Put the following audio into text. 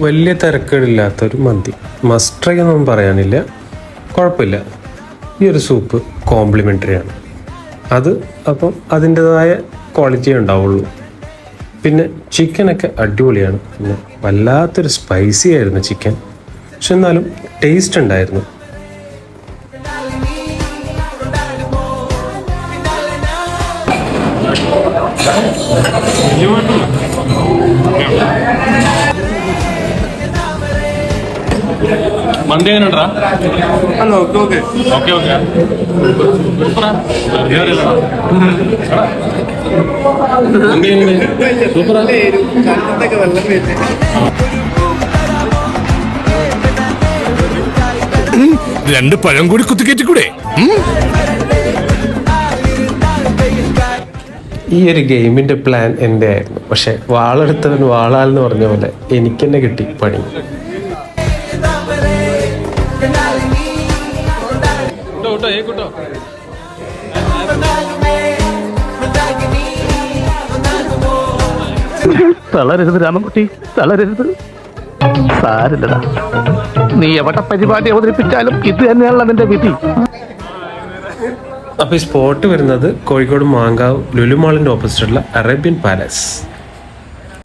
വലിയ തിരക്കേടില്ലാത്തൊരു മന്തി. മസ്റ്ററി എന്നൊന്നും പറയാനില്ല. കുഴപ്പമില്ല. ഈ ഒരു സൂപ്പ് കോംപ്ലിമെന്ററി ആണ്. അത് അപ്പം അതിന്റെതായ ക്വാളിറ്റി ഉണ്ടാവുള്ളൂ. പിന്നെ ചിക്കനൊക്കെ അടിപൊളിയാണ്. പിന്നെ വല്ലാത്തൊരു സ്പൈസി ആയിരുന്നു ചിക്കൻ പക്ഷെ എന്നാലും ടേസ്റ്റ് ഉണ്ടായിരുന്നു. മന്തി എങ്ങനെ ഉണ്ടാ ഓക്കെ. Okay okay. ഓക്കെ സൂപ്പറാ. രണ്ട് പഴം കൂടി കുത്തിക്കയറ്റിക്കൂടെ ഈ ഒരു ഗെയിമിന്റെ പ്ലാൻ എന്റെ ആയിരുന്നു പക്ഷെ വാളെടുത്തവൻ വാളാൽ എന്ന് പറഞ്ഞ പോലെ എനിക്ക് തന്നെ കിട്ടി പണി. കൂട്ടോ കൂട്ടോ ഏ കൂട്ടോ. തളരരുത് രാമൻകുട്ടി തളരരുത്. സാരില്ലടാ. നീ എവിടെ പരിപാടി അവതരിപ്പിച്ചാലും ഇത് തന്നെയാണല്ലോ നിന്റെ വിധി. അപ്പോൾ ഈ സ്പോട്ട് വരുന്നത് കോഴിക്കോട് മാങ്കാവ് ലുലുമാളിന്റെ ഓപ്പോസിറ്റുള്ള അറേബ്യൻ പാലസ്